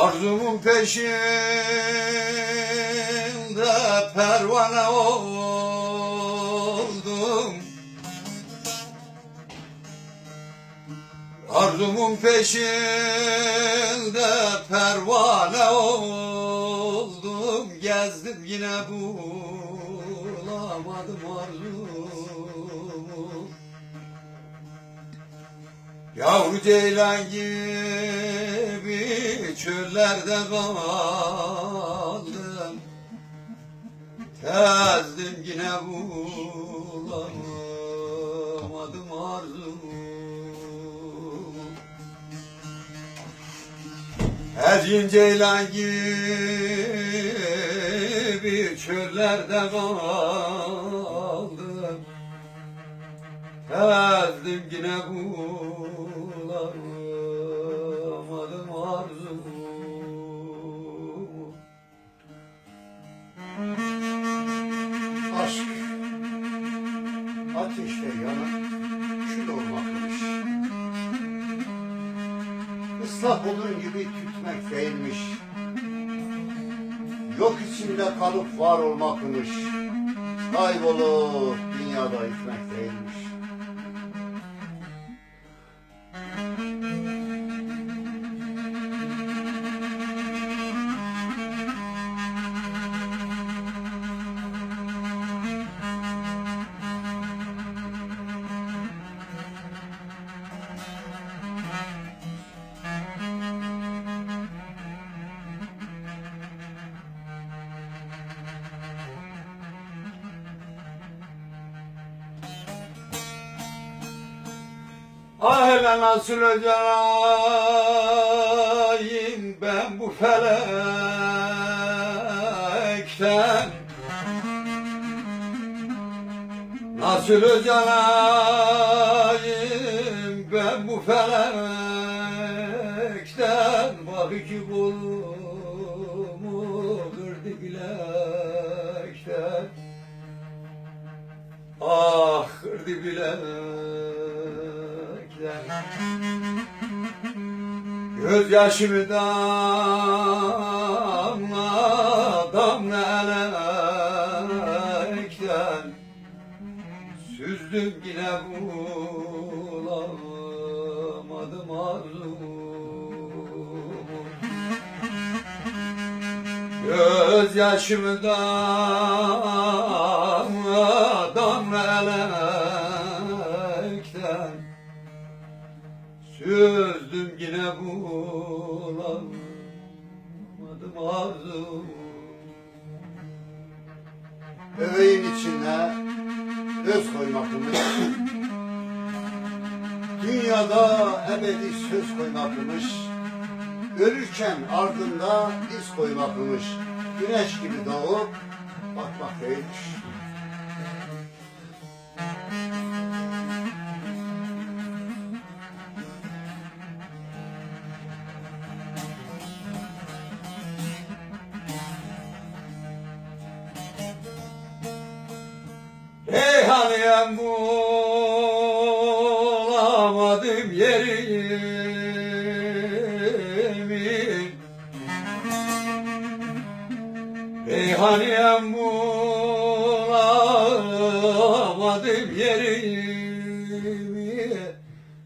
Arzumun peşinde pervane oldum. Arzumun peşinde pervane oldum. Gezdim yine bulamadım arzumu Yavru ceylan gibi çöllerde kaldım Tezdim yine bulamadım arzumu. Ercin ceylan gibi çöllerde kaldım Tezdim yine bulamadım Islak odun gibi tütmek değilmiş. Yok içinde kalıp var olmakmış. Kaybolup dünyada gitmek değilmiş. Ah hele nasıl öleceğim ben bu felekten. Nasıl öleceğim ben bu felekten. Bak iki kolumu kırdı bilekten. Ah kırdı bilekten Gözyaşımı damla damla elekten. Süzdüm yine bulamadım arzumu. Gözyaşımı damla damla elekten Süzdüm yine bulamadım arzumu Öveğin içine göz koymakmış. Dünyada ebedi söz koymakmış. Ölürken ardında iz koymakmış. Güneş gibi doğup batmak değilmiş. Reyhaniyem bulamadım yerimi. Reyhaniyem bulamadım yerimi.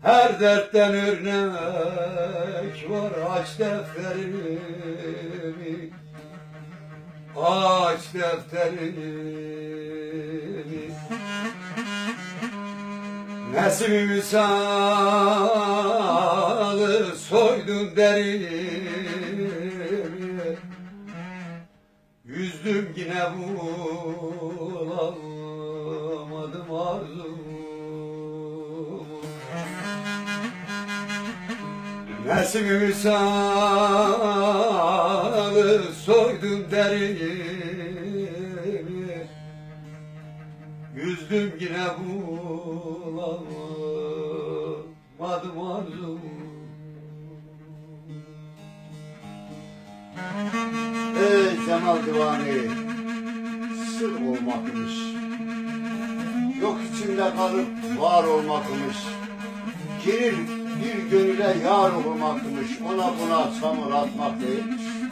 Her dertten örnek var aç defterimi. Aç defterimi Nesimi misalı soydun derimi Yüzdüm yine bulamadım arzumu. Nesimi misalı soydun derimi Yüzdüm yine bulamadım arzumu Ey Cemal Divani, sır olmakmış. Yok içinde kalıp var olmakmış. Girir Bir gönüle yar olmakmış, ona buna samur atmak değilmiş.